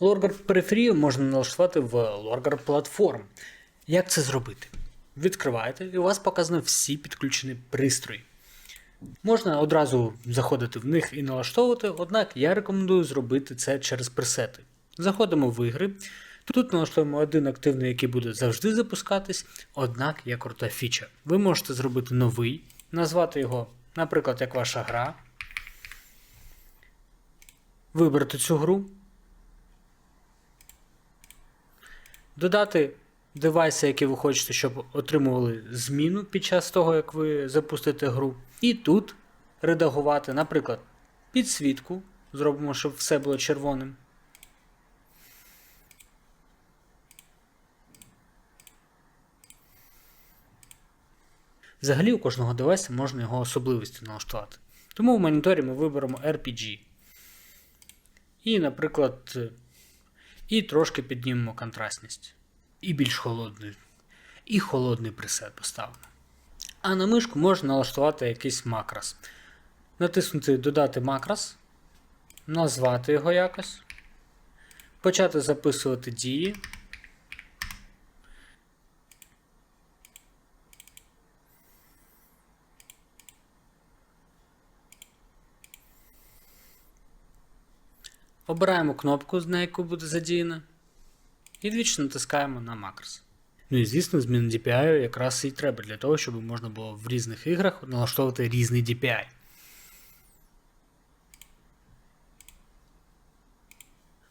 Lorgar периферію можна налаштувати в Lorgar Platform. Як це зробити? Відкриваєте і у вас показано всі підключені пристрої. Можна одразу заходити в них і налаштовувати, однак я рекомендую зробити це через пресети. Заходимо в ігри. Тут налаштуємо один активний, який буде завжди запускатись, однак є крута фіча. Ви можете зробити новий, назвати його, наприклад, як ваша гра. Вибрати цю гру. Додати девайси, які ви хочете, щоб отримували зміну під час того, як ви запустите гру. І тут редагувати, наприклад, підсвітку. Зробимо, щоб все було червоним. Взагалі у кожного девайса можна його особливості налаштувати. Тому в моніторі ми виберемо RPG. І, наприклад, і трошки піднімемо контрастність. І більш холодний. І холодний пресет поставимо. А на мишку можна налаштувати якийсь макрос. Натиснути Додати макрос, назвати його якось, почати записувати дії. Обираємо кнопку, на яку буде задіяна, і двічі натискаємо на макрос. Ну і звісно, зміна DPI якраз і треба для того, щоб можна було в різних іграх налаштовувати різний DPI.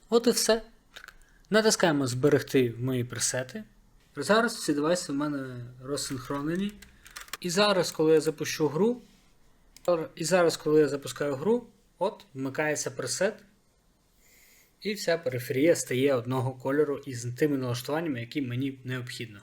От і все. Натискаємо Зберегти мої пресети. Зараз всі девайси в мене розсинхронені. І зараз, коли я запущу гру, і зараз, коли я запускаю гру, от вмикається пресет. І вся периферія стає одного кольору із тими налаштуваннями, які мені необхідно.